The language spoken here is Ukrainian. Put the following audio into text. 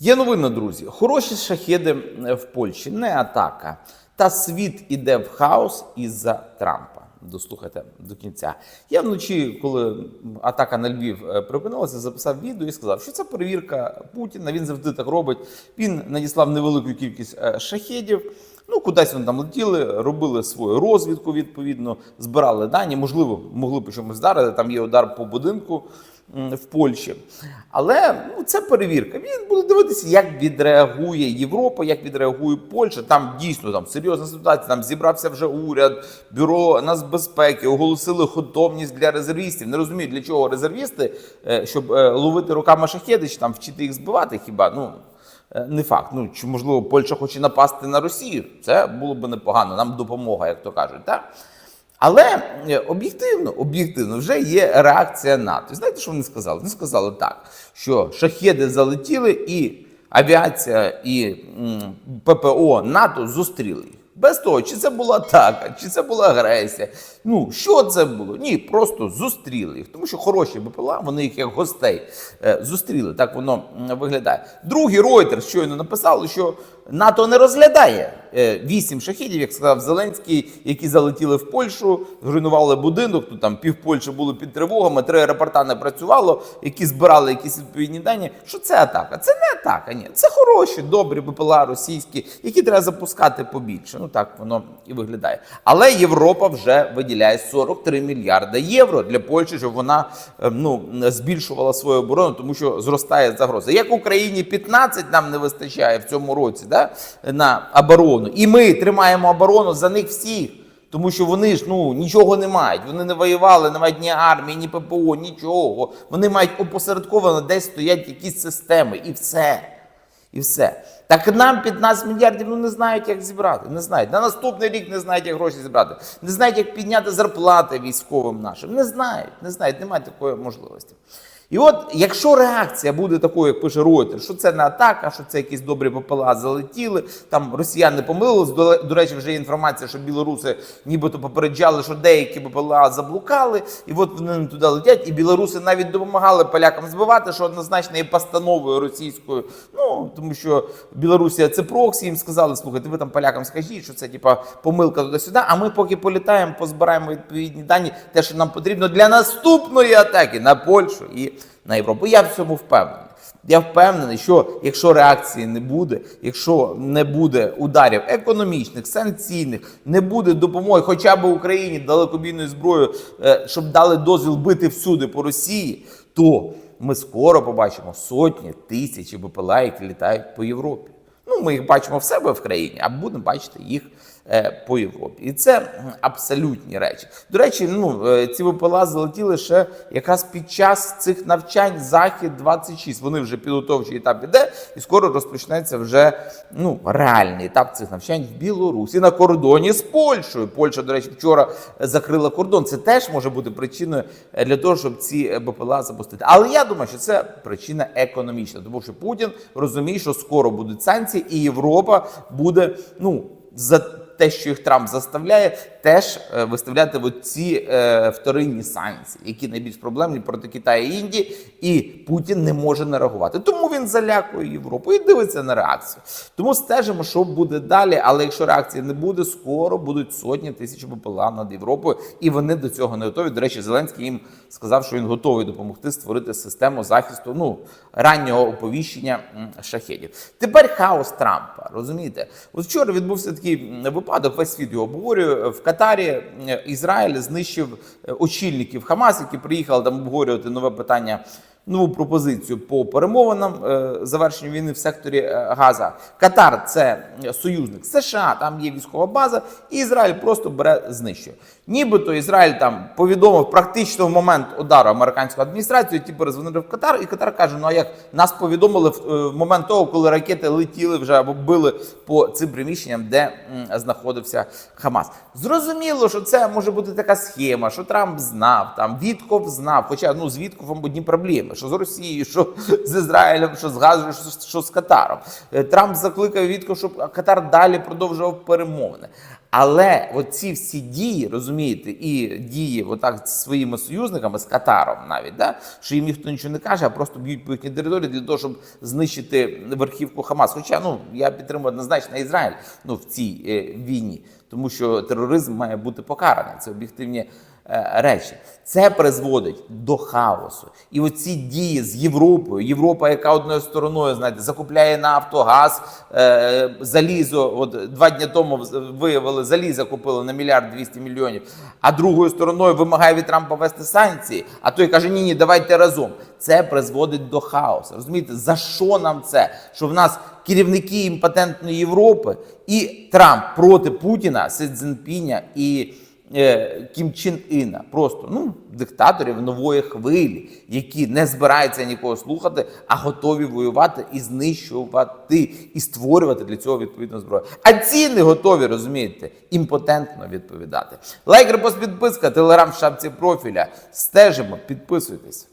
Є новина, друзі. Хороші шахеди е, в Польщі, не атака. Та світ іде в хаос із-за Трампа. Дослухайте до кінця. Я вночі, коли атака на Львів е, припинилася, записав відео і сказав, що це перевірка Путіна. Він завжди так робить. Він надіслав невелику кількість е, шахедів. Ну, кудись вони там летіли, робили свою розвідку відповідно, збирали дані. Можливо, могли б чомусь вдарити. Там є удар по будинку в Польщі. Але ну, це перевірка. Він буде дивитися, як відреагує Європа, як відреагує Польща. Там дійсно там серйозна ситуація. Там зібрався вже уряд, бюро нацбезпеки, оголосили готовність для резервістів. Не розумію, для чого резервісти, е, щоб е, ловити руками шахеди, чи там вчити їх збивати. Хіба ну. Е, Не факт. Ну чи можливо Польща хоче напасти на Росію? Це було б непогано. Нам допомога, як то кажуть, так? Але е, об'єктивно, об'єктивно вже є реакція НАТО. Знаєте, що вони сказали? Вони сказали так, що шахеди залетіли, і авіація і ППО НАТО зустріли їх. Без того, чи це була атака, чи це була агресія. Ну, що це було? Ні, просто зустріли їх. Тому що хороші БПЛА, вони їх як гостей е, зустріли. Так воно виглядає. Другий Ройтер щойно написали, що НАТО не розглядає е, вісім шахідів, як сказав Зеленський, які залетіли в Польщу, зруйнували будинок. Тут там пів Польщі було під тривогами, три аеропорта не працювало, які збирали якісь відповідні дані. Що це атака? Це не атака. Ні, це хороші, добрі БПЛА російські, які треба запускати побільше. Ну так воно і виглядає. Але Європа вже виділяє 43 мільярди євро для Польщі, щоб вона е, ну збільшувала свою оборону, тому що зростає загроза. Як Україні 15 нам не вистачає в цьому році, да, на оборону, і ми тримаємо оборону за них всіх. Тому що вони ж ну нічого не мають. Вони не воювали, не мають ні армії, ні ППО, нічого. Вони мають опосередковано десь стоять якісь системи, і все. І все. Так нам 15 мільярдів ну не знають, як зібрати. Не знають. На наступний рік не знають, як гроші зібрати. Не знають, як підняти зарплати військовим нашим. Не знають, не знають, немає такої можливості. І от, якщо реакція буде такою, як пише Reuters, що це не атака, що це якісь добрі ППЛА залетіли, там росіяни помилились. До, до речі, вже є інформація, що білоруси нібито попереджали, що деякі ППЛА заблукали, і от вони не туди летять. І білоруси навіть допомагали полякам збивати, що однозначно є постановою російською. Ну тому що Білорусія це проксі, їм сказали, слухайте, ви там полякам скажіть, що це типа помилка туди-сюди. А ми поки політаємо, позбираємо відповідні дані, те, що нам потрібно для наступної атаки на Польщу і на Європу. Я в цьому впевнений. Я впевнений, що якщо реакції не буде, якщо не буде ударів економічних, санкційних, не буде допомоги, хоча б Україні далекобійною зброєю, е, щоб дали дозвіл бити всюди по Росії, то ми скоро побачимо сотні тисячі БПЛА, які літають по Європі. Ну, ми їх бачимо в себе в країні, а будемо бачити їх по Європі. І це абсолютні речі. До речі, ну е, ці ВПЛА залетіли ще якраз під час цих навчань Захід 26 Вони вже підготовчий етап іде, і скоро розпочнеться вже ну реальний етап цих навчань в Білорусі на кордоні з Польщею. Польща, до речі, вчора закрила кордон. Це теж може бути причиною е, для того, щоб ці е, БПЛА запустити. Але я думаю, що це причина економічна, тому що Путін розуміє, що скоро будуть санкції, і Європа буде ну за те, що їх Трамп заставляє, теж е, виставляти от ці е, вторинні санкції, які найбільш проблемні проти Китаю і Індії, і Путін не може не реагувати. Тому він залякує Європу і дивиться на реакцію. Тому стежимо, що буде далі. Але якщо реакції не буде, скоро будуть сотні тисяч БПЛА над Європою, і вони до цього не готові. До речі, Зеленський їм сказав, що він готовий допомогти створити систему захисту ну раннього оповіщення м, шахедів. Тепер хаос Трампа. Розумієте, от вчора відбувся такий м, випадок. Весь світ його обговорює в Катарі. Ізраїль знищив е, очільників Хамас, які приїхали там обговорювати нове питання. Нову пропозицію по перемовинам е, завершенню війни в секторі е, Газа. Катар це союзник США, там є військова база, і Ізраїль просто бере знищує. Нібито Ізраїль там повідомив практично в момент удару американську адміністрацію. Ті перезвонили в Катар, і Катар каже: ну а як нас повідомили в, е, момент того, коли ракети летіли вже або били по цим приміщенням, де знаходився Хамас. Зрозуміло, що це може бути така схема, що Трамп знав, там Вітков знав. Хоча ну з Віткофом одні проблеми, що з Росією, що з Ізраїлем, що з Газою, що, що з Катаром. Е, Трамп закликав Вітков, щоб Катар далі продовжував перемовини. Але оці всі дії, розумієте, і дії отак з своїми союзниками, з Катаром навіть, да, що їм ніхто нічого не каже, а просто б'ють по їхній території для того, щоб знищити верхівку Хамас. Хоча ну я підтримую однозначно Ізраїль ну, в цій е, війні, тому що тероризм має бути покараний. Це об'єктивні речі. Це призводить до хаосу. І оці дії з Європою, Європа, яка одною стороною знаєте, закупляє нафту, газ, е, залізо. От два дні тому виявили залізо, купили на мільярд 200 мільйонів. А другою стороною вимагає від Трампа ввести санкції. А той каже: ні, ні, давайте разом. Це призводить до хаосу. Розумієте, за що нам це? Що в нас керівники імпотентної Європи і Трамп проти Путіна, Си Цзіньпіня і е, Кім Чін Іна, просто ну диктаторів нової хвилі, які не збираються нікого слухати, а готові воювати і знищувати, і створювати для цього відповідну зброю. А ці не готові, розумієте, імпотентно відповідати. Лайк, репост, підписка, телеграм в шапці профіля. Стежимо, підписуйтесь.